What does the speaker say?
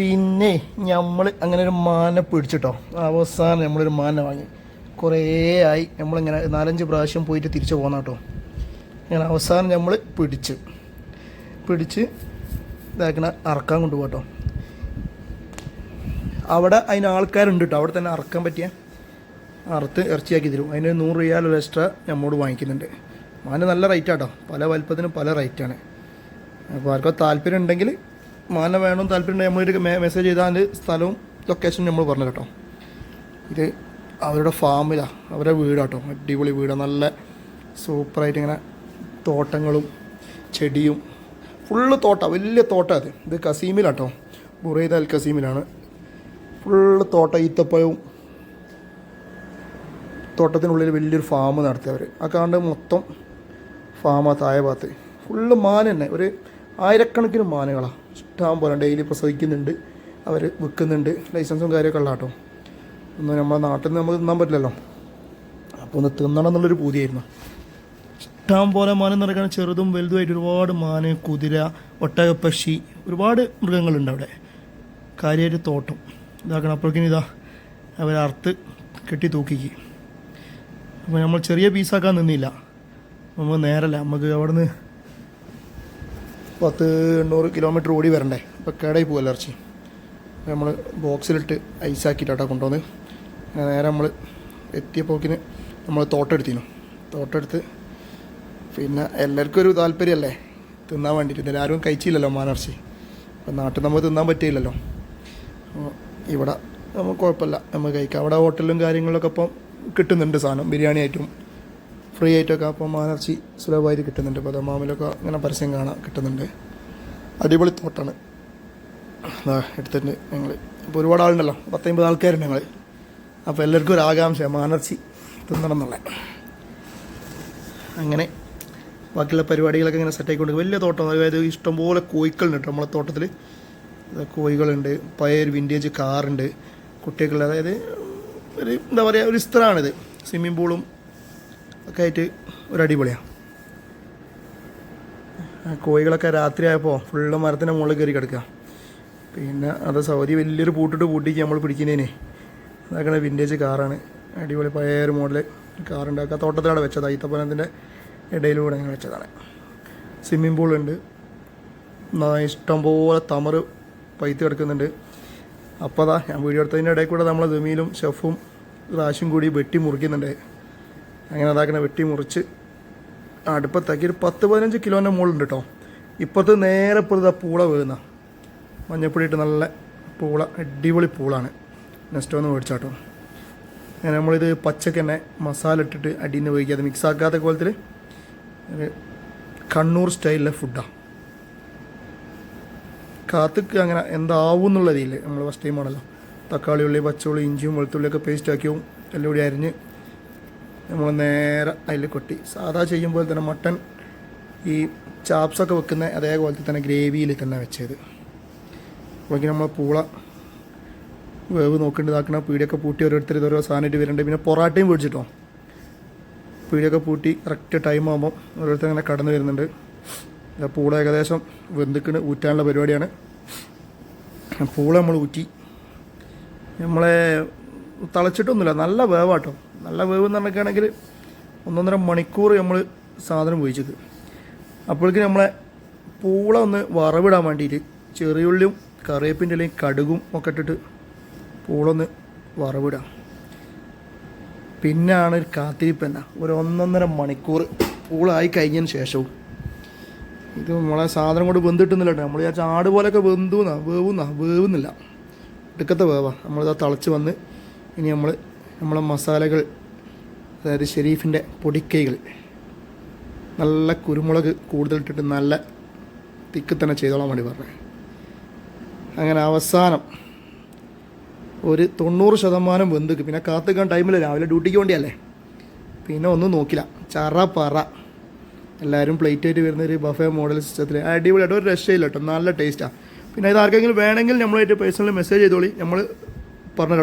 പിന്നെ നമ്മൾ അങ്ങനെ ഒരു മാന പിടിച്ചിട്ടോ. അവസാനം നമ്മളൊരു മാന വാങ്ങി. കുറേ ആയി നമ്മളിങ്ങനെ നാലഞ്ച് പ്രാവശ്യം പോയിട്ട് തിരിച്ചു പോന്ന കേട്ടോ അങ്ങനെ അവസാനം നമ്മൾ പിടിച്ച്. പിടിച്ച് ഇതാക്കണ അറക്കാൻ കൊണ്ടുപോകട്ടോ അവിടെ അതിന് ആൾക്കാരുണ്ട് കേട്ടോ അവിടെ തന്നെ അറക്കാൻ പറ്റിയ അറുത്ത് ഇറച്ചിയാക്കി തരും. അതിന് നൂറ് റിയാൽ എക്സ്ട്രാ നമ്മോട് വാങ്ങിക്കുന്നുണ്ട്. മാന നല്ല റേറ്റ് ആട്ടോ പല വലുപ്പത്തിനും പല റേറ്റാണ്. അപ്പോൾ ആർക്കോ താല്പര്യം ഉണ്ടെങ്കിൽ മാന വേണം താല്പര്യം നമ്മളൊരു മെസ്സേജ് ചെയ്താൽ സ്ഥലവും ലൊക്കേഷനും നമ്മൾ പറഞ്ഞു കേട്ടോ. ഇത് അവരുടെ ഫാമിലാണ് അവരുടെ വീടാട്ടോ അടിപൊളി വീടാണ് നല്ല സൂപ്പറായിട്ട് ഇങ്ങനെ തോട്ടങ്ങളും ചെടിയും. ഫുള്ള് തോട്ടം വലിയ തോട്ടം അത്. ഇത് കസീമിലാട്ടോ ബുറൈദ് അൽ കസീമിലാണ്. ഫുള്ള് തോട്ട ഈത്തപ്പഴവും തോട്ടത്തിനുള്ളിൽ വലിയൊരു ഫാം നടത്തിയവർ ആ കാണ്ട് മൊത്തം ഫാമാ താഴെ ഭാഗത്ത്. ഫുള്ള് മാന തന്നെ. ഒരു ആയിരക്കണക്കിന് മാനുകളാണ് ഇഷ്ടം പോലെ ഡെയിലി പ്രസവിക്കുന്നുണ്ട്. അവർ വിൽക്കുന്നുണ്ട്. ലൈസൻസും കാര്യമൊക്കെ ഉള്ള കേട്ടോ ഒന്നും നമ്മുടെ നാട്ടിൽ നിന്ന് നമുക്ക് തിന്നാൻ പറ്റില്ലല്ലോ. അപ്പോൾ ഒന്ന് തിന്നണം എന്നുള്ളൊരു പൂതിയായിരുന്നു. ഇഷ്ടം പോലെ മാനം നടക്കാൻ ചെറുതും വലുതുമായിട്ട് ഒരുപാട് മാന് കുതിര ഒട്ടകപ്പക്ഷി ഒരുപാട് മൃഗങ്ങളുണ്ട് അവിടെ. കാര്യമായിട്ട് തോട്ടം. ഇതാക്കണം അപ്പോഴേക്കും ഇതാ അവർ അറുത്ത് കെട്ടി തൂക്കിക്ക്. അപ്പോൾ നമ്മൾ ചെറിയ പീസാക്കാൻ നിന്നില്ല. നമ്മൾ നേരല്ല. നമുക്ക് അവിടെ നിന്ന് പത്ത് എണ്ണൂറ് കിലോമീറ്റർ ഓടി വരണ്ടേ? അപ്പോൾ കേടായി പോകും ഇറച്ചി? അപ്പോൾ നമ്മൾ ബോക്സിലിട്ട് ഐസാക്കിയിട്ടാണ് കൊണ്ടുവന്ന്. നേരെ നമ്മൾ എത്തിയപ്പോക്കിന് നമ്മൾ തോട്ടെടുത്തിനു തോട്ടെടുത്ത് പിന്നെ എല്ലാവർക്കും ഒരു താല്പര്യമല്ലേ? തിന്നാൻ വേണ്ടിയിട്ട് ഇതിൽ ആരും കഴിച്ചില്ലല്ലോ മാനർച്ചി അപ്പം നാട്ടിൽ നമ്മൾ തിന്നാൻ പറ്റിയില്ലല്ലോ. അപ്പോൾ ഇവിടെ നമുക്ക് കുഴപ്പമില്ല. നമുക്ക് കഴിക്കാം. അവിടെ ഹോട്ടലും കാര്യങ്ങളൊക്കെ ഇപ്പം കിട്ടുന്നുണ്ട് സാധനം. ബിരിയാണി ആയിട്ടും ഫ്രീ ആയിട്ടൊക്കെ അപ്പം മാനർച്ചി സുലഭമായിട്ട് കിട്ടുന്നുണ്ട്. ഇപ്പോൾ മാമിലൊക്കെ അങ്ങനെ പരസ്യം കാണാൻ കിട്ടുന്നുണ്ട്. അടിപൊളി തോട്ടാണ്. അതാ എടുത്തിട്ടുണ്ട് ഞങ്ങൾ ഇപ്പോൾ ഒരുപാട് ആളുണ്ടല്ലോ. പത്തമ്പത് ആൾക്കാരുണ്ട് ഞങ്ങൾ അപ്പോൾ എല്ലാവർക്കും ഒരു ആകാംക്ഷ മാനർച്ചി തിന്നണം എന്നുള്ള. അങ്ങനെ ബാക്കിയുള്ള പരിപാടികളൊക്കെ ഇങ്ങനെ സെറ്റ് ആയിക്കൊണ്ട് വലിയ തോട്ടം. അതായത് ഇഷ്ടംപോലെ കോഴിക്കളുണ്ട് കേട്ടോ നമ്മളെ തോട്ടത്തിൽ കോഴികളുണ്ട് പഴയ ഒരു വിന്റേജ് കാറുണ്ട് കുട്ടികളുടെ അതായത് ഒരു എന്താ പറയുക ഒരു ഇസ്ത്രാണിത് സ്വിമ്മിംഗ് പൂളും ഒക്കെ ആയിട്ട് ഒരു അടിപൊളിയാണ് കോഴികളൊക്കെ കോഴികളൊക്കെ രാത്രിയായപ്പോൾ ഫുള്ള് മരത്തിന്റെ മുകളിൽ കയറി കിടക്കുക പിന്നെ അത് സൗദി വലിയൊരു പൂട്ടിട്ട് പൂട്ടിക്ക് നമ്മൾ പിടിക്കുന്നതിന്. അതാക്കണ വിന്റേജ് കാറാണ് അടിപൊളി പഴയ ഒരു മോഡൽ കാറുണ്ടാക്കുക തോട്ടത്തിലാണ് വെച്ചത്. ഈത്തപ്പനത്തിന്റെ ഇടയിലൂടെ അങ്ങനെ വെച്ചതാണ്. സ്വിമ്മിംഗ് പൂളുണ്ട് ഇഷ്ടംപോലെ തമറ് പൈത്ത് കിടക്കുന്നുണ്ട്. അപ്പോൾ അതാ ഞാൻ വീഡിയോ എടുത്തതിന്റെ ഇടയിൽ കൂടെ നമ്മളെ ജമീലും ഷെഫും റാശും കൂടി വെട്ടി മുറിക്കുന്നുണ്ട്. അങ്ങനെ അതാക്കണ വെട്ടി മുറിച്ച് അടുപ്പത്താക്കി. ഒരു പത്ത് പതിനഞ്ച് കിലോന്റെ മുകളിലുണ്ട് കേട്ടോ ഇപ്പുറത്ത് നേരെ ഇപ്പുറത്ത് ആ പൂള വീഴുന്ന. മഞ്ഞപ്പൊടി ഇട്ട് നല്ല പൂള അടിപൊളി പൂളാണ്. നെക്സ്റ്റ് ഒന്ന് മേടിച്ചാട്ടോ അങ്ങനെ നമ്മളിത് പച്ചക്ക് തന്നെ മസാല ഇട്ടിട്ട് അടിയിൽ നിന്ന് ഉപയോഗിക്കാതെ മിക്സ് ആക്കാത്ത കോലത്തിൽ ഒരു കണ്ണൂർ സ്റ്റൈലിലെ ഫുഡാണ് കാത്തുക്ക് അങ്ങനെ എന്താവും എന്നുള്ള രീതിയിൽ നമ്മൾ ഫസ്റ്റ് ടൈം ആണല്ലോ. തക്കാളി ഉള്ളി പച്ചമുള്ളി ഇഞ്ചിയും വെളുത്തുള്ളിയൊക്കെ പേസ്റ്റ് ആക്കിയും എല്ലാം കൂടി അരിഞ്ഞ് നമ്മൾ നേരെ അതിൽ കൊട്ടി. സാധാ ചെയ്യുമ്പോൾ തന്നെ മട്ടൺ ഈ ചാപ്സൊക്കെ വെക്കുന്ന അതേപോലത്തെ തന്നെ ഗ്രേവിയിൽ തന്നെ വെച്ചത്. അപ്പോഴേക്കും നമ്മൾ പൂള വേവ് നോക്കേണ്ടതാക്കണ പീടിയൊക്കെ പൂട്ടി ഓരോരുത്തർ ഇതോരോ സാധനമായിട്ട് വരുന്നുണ്ട് പിന്നെ പൊറാട്ടയും പിടിച്ചിട്ടോ? പീടിയൊക്കെ പൂട്ടി കറക്റ്റ് ടൈം ആകുമ്പോൾ ഓരോരുത്തർ അങ്ങനെ കടന്നു വരുന്നുണ്ട്. പൂള ഏകദേശം വെന്തുക്കിന് ഊറ്റാനുള്ള പരിപാടിയാണ്. പൂള നമ്മൾ ഊറ്റി. നമ്മളെ തളച്ചിട്ടൊന്നുമില്ല നല്ല വേവാട്ടോ. നല്ല വേവ് എന്ന് പറഞ്ഞിട്ടാണെങ്കിൽ ഒന്നൊന്നര മണിക്കൂർ നമ്മൾ സാധനം ഉപയോഗിച്ചത്. അപ്പോഴേക്കും നമ്മളെ പൂള ഒന്ന് വറവിടാൻ വേണ്ടിയിട്ട് ചെറിയുള്ളിയും കറിവേപ്പിന്റെ ഇലയും കടുകും ഒക്കെ ഇട്ടിട്ട് പൂളൊന്ന് വറവിടാം. പിന്നാണ് ഒരു കാത്തിരിപ്പ് തന്നെ ഒരു ഒന്നൊന്നര മണിക്കൂർ പൂളായി കഴിഞ്ഞതിന് ശേഷവും. ഇത് നമ്മളെ സാധനം കൊണ്ട് വെന്തിട്ടുന്നില്ല കേട്ടോ. നമ്മൾ വിചാരിച്ച ആട് പോലെയൊക്കെ വെന്തുന്നാ വേവുന്നാ വേവുന്നില്ല. ഇടുക്കത്തെ വേവാ. നമ്മളിതാ തിളച്ച് വന്ന് ഇനി നമ്മൾ നമ്മളെ മസാലകൾ അതായത് ഷെരീഫിന്റെ പൊടിക്കൈകൾ നല്ല കുരുമുളക് കൂടുതലിട്ടിട്ട് നല്ല തിക്ക് തന്നെ ചെയ്തോളാൻ വേണ്ടി പറഞ്ഞത് അങ്ങനെ അവസാനം ഒരു തൊണ്ണൂറ് ശതമാനം വെന്തുക്ക്. പിന്നെ കാത്തുക്കാൻ ടൈമില്ല രാവിലെ ഡ്യൂട്ടിക്ക് വേണ്ടിയല്ലേ? പിന്നെ ഒന്നും നോക്കില്ല. ചറ പറ എല്ലാവരും പ്ലേറ്റ് ആയിട്ട് വരുന്ന ഒരു ബഫേ മോഡൽ സിസ്റ്റത്തിൽ അടിപൊളിയായിട്ട് ഒരു രക്ഷയില്ല കേട്ടോ. നല്ല ടേസ്റ്റാണ് പിന്നെ ഇത് ആർക്കെങ്കിലും വേണമെങ്കിൽ നമ്മളായിട്ട് പേഴ്സണലി മെസ്സേജ് ചെയ്തോളി. നമ്മൾ പറഞ്ഞ